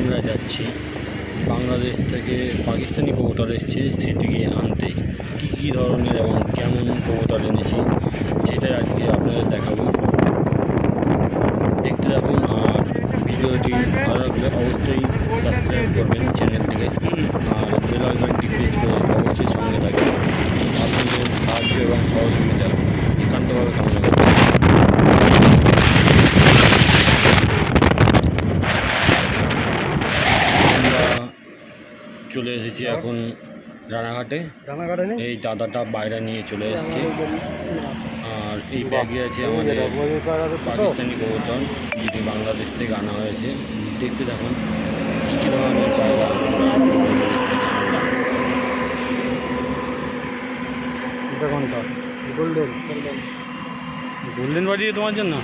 আমরা যাচ্ছি বাংলাদেশ থেকে পাকিস্তানি কবুতর এসেছে সেটিকে আনতে। কি কি ধরনের এবং কেমন কবুতর এনেছি সেটাই আজকে আপনাদের দেখাবো। দেখতে থাকুন আর ভিডিওটি ভালো লাগলে অবশ্যই সাবস্ক্রাইব করবেন চ্যানেলটিকে আর বেল আইকনটি প্রেস করে অবশ্যই সঙ্গে থাকবেন আপনাদের সাহায্য এবং সহযোগিতা একান্তভাবে কামনা করি আমরা চলে এসেছি এখন রানাঘাটে। এই দাদাটা বাইরে নিয়ে চলে এসেছে। আর এই ব্যাগে আছে আমাদের পাকিস্তানি কবুতর যেটি বাংলাদেশ থেকে আনা হয়েছে। দেখতে থাকুন কী কী ধরনের কোনটা? গোল্ডেন? গোল্ডেন। বাড়ি তোমার জন্য?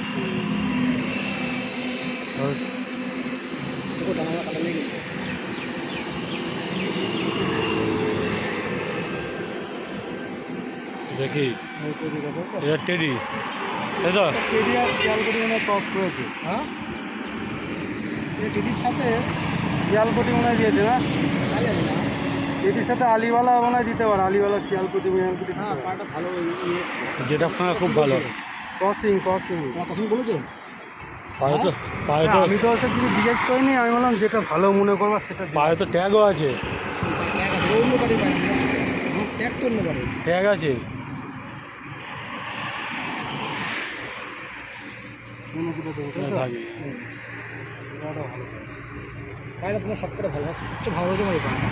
দেখি। এটা টেডি তাই তো। কেরিয়া শিয়ালকুটি মনে ক্রস করেছে। হ্যাঁ? টিটির সাথে শিয়ালকুটি মনে হয় দিয়েছে না? এটির সাথে আলিওয়ালা মনে হয় দিতে পারে। আলিওয়ালা শিয়ালকুটি মিয়ালকুটি হ্যাঁ ভালো ইয়ে যেটা আপনার খুব ভালো। ক্রসিং ক্রসিং পছন্দ বলেছ পায়ে তো পায়ে তো আমি তো ওসব কিছু জিজ্ঞেস করিনি। আমি বললাম যেটা ভালো মনে করবা সেটা। পায়ে তো ট্যাগও আছে। ট্যাগ আছে। অন্য বাড়ির ট্যাগ তো অন্য বাড়ির ট্যাগ আছে অন্য দুটো দেবো, তাই তো? থাকে। হুম। ওটা ভালো। পায়রা তোমার সব করে ভালো সবচেয়ে ভালো হয়েছে আমার এই পায়রা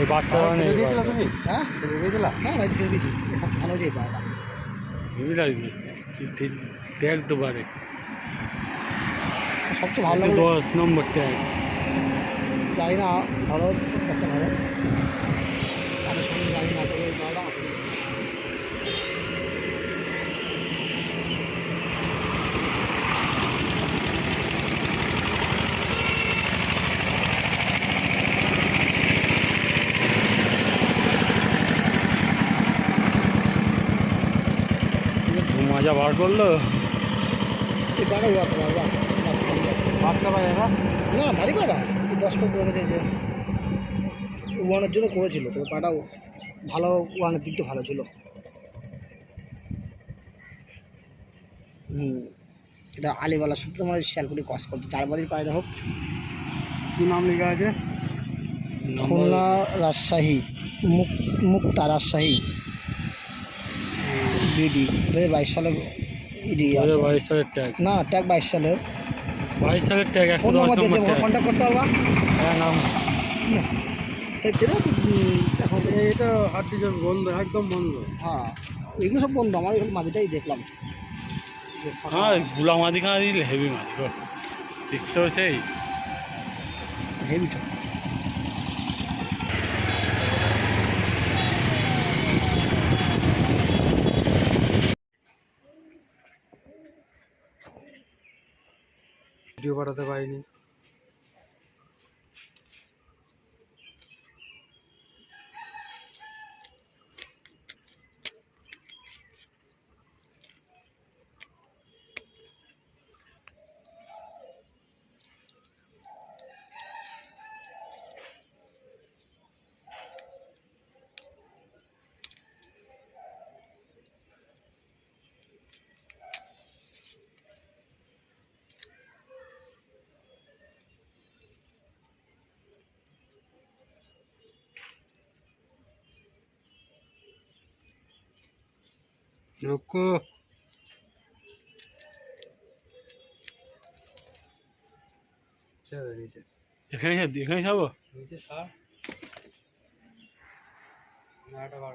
এই বাচ্চারা নেই তুমি হ্যাঁ দিয়েছিলা হ্যাঁ ভাই দিয়ে এখন ভালো হয়েছে এই পায়রা তো পারে সবচেয়ে ভালো দশ নম্বর ট্যাগ জানি না ধরো একটা ধরো আমি সঙ্গে জানি না তবে এই পায়রা মজা বার করল। না? ধারি এই দশ ফুট রেখেছে যে উড়ানোর জন্য করেছিল তবে পাটাও ভালো ওয়ানের দিকটা ভালো ছিল। হুম এটা আলিবালার সাথে তোমার শিয়ালকুটি ক্রস করছে চারবারই পায়রা হোক। কী নাম লেখা আছে? খুলনা রাজশাহী মুক মুক্তা রাজশাহী। বিডি দু হাজার বাইশ সালে ইডি আছে। বাইশ সালের ট্যাগ না ট্যাগ বাইশ সালের। বাইশ সালের ট্যাগ ফোন নম্বর দিয়েছে কন্ট্যাক্ট করতে পারবা? হ্যাঁ নাম। না এখন এটা হাট ডিজাইন বন্ধ একদম বন্ধ। হ্যাঁ এগুলো সব বন্ধ আমার এখানে মাঝেটাই দেখলাম। হ্যাঁ গুলা মাদি খানা দিলে হেভি মাদি গো দেখতেও সেই? হেভি ভিডিও পাঠাতে পারিনি। রুকো ছেড়ে দিয়েছে এখানে এখানে যাব নিচে সার নাটা বার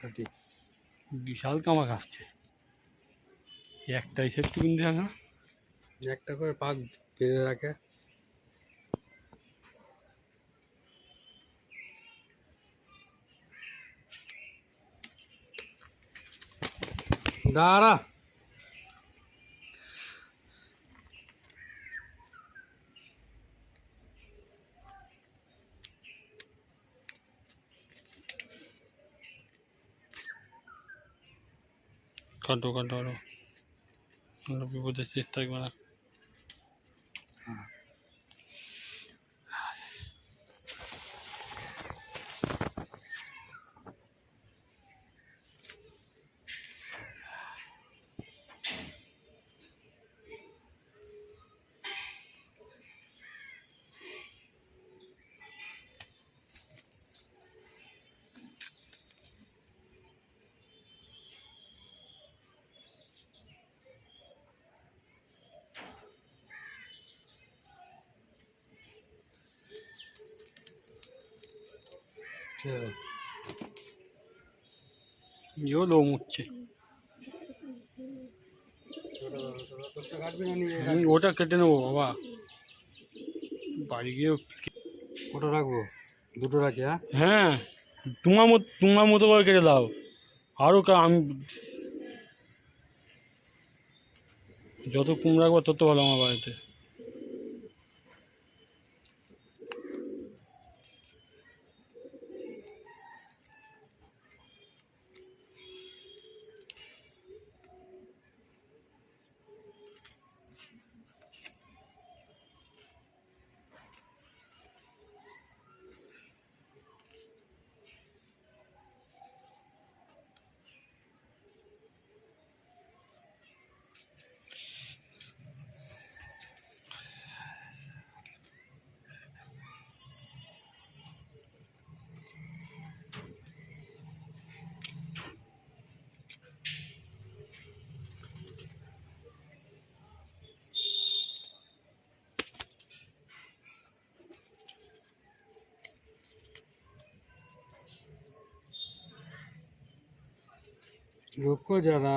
কাটি হ্যাঁ, বিশাল কামা খাচ্ছে একটাই সেফটি কিনতে হবে না? একটা করে পাক বেঁধে রাখে। দাঁড়া। কাটো কাটো আরও আরও বিপদের শেষ থাকবে না ইও লোম উঠছে ওটা কেটে নেব বাবা। বাড়ি গিয়ে ওটা রাখব? দুটো রাখি হ্যাঁ? হ্যাঁ তোমার মতো তোমার মতো করে কেটে দাও। আরও আমি যত কম রাখব তত ভালো আমার বাড়িতে। রুক্ষ যারা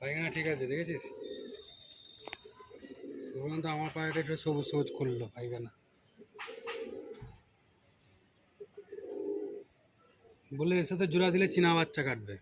পায়খানা ঠিক আছে, দেখেছিস? তখন তো আমার পায়টা একটু সবুজ সবুজ করল পায়খানা বলে এর সাথে জোড়া দিলে চীনা বাচ্চা কাটবে।